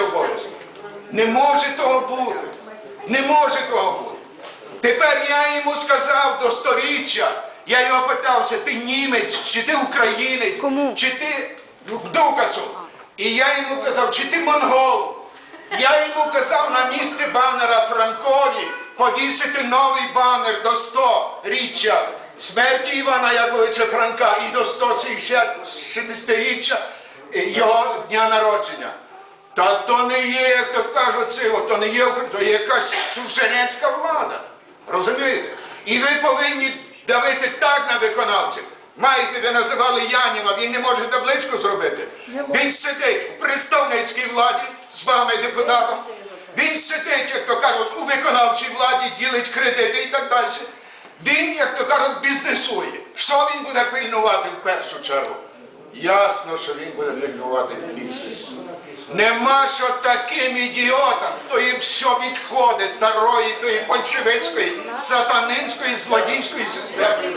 обов'язки. Не може того бути. Не може того бути. Тепер я йому сказав до сторіччя, я його питався, ти німець, чи ти українець, Кому? чи ти Дукасу. І я йому казав, чи ти монгол. Я йому казав на місці банера Франкові повісити новий банер до 100 річчя смерті Івана Яковича Франка і до 160-річчя його дня народження. Та то не є, як то кажуть, цього, то не є, то є якась чуженецька влада. Розумієте? І ви повинні давити так на виконавців. Маєте, ви називали Яніва, він не може табличку зробити. Він сидить в представницькій владі з вами, депутатом. Він сидить, як то кажуть, у виконавчій владі, ділить кредити і так далі. Він, як то кажуть, бізнесує. Що він буде пильнувати в першу чергу? Ясно, що він буде пильнувати бізнес. Нема що таким ідіотам, то їм все відходи старої, тої большевицької, сатанинської, злодійської системи.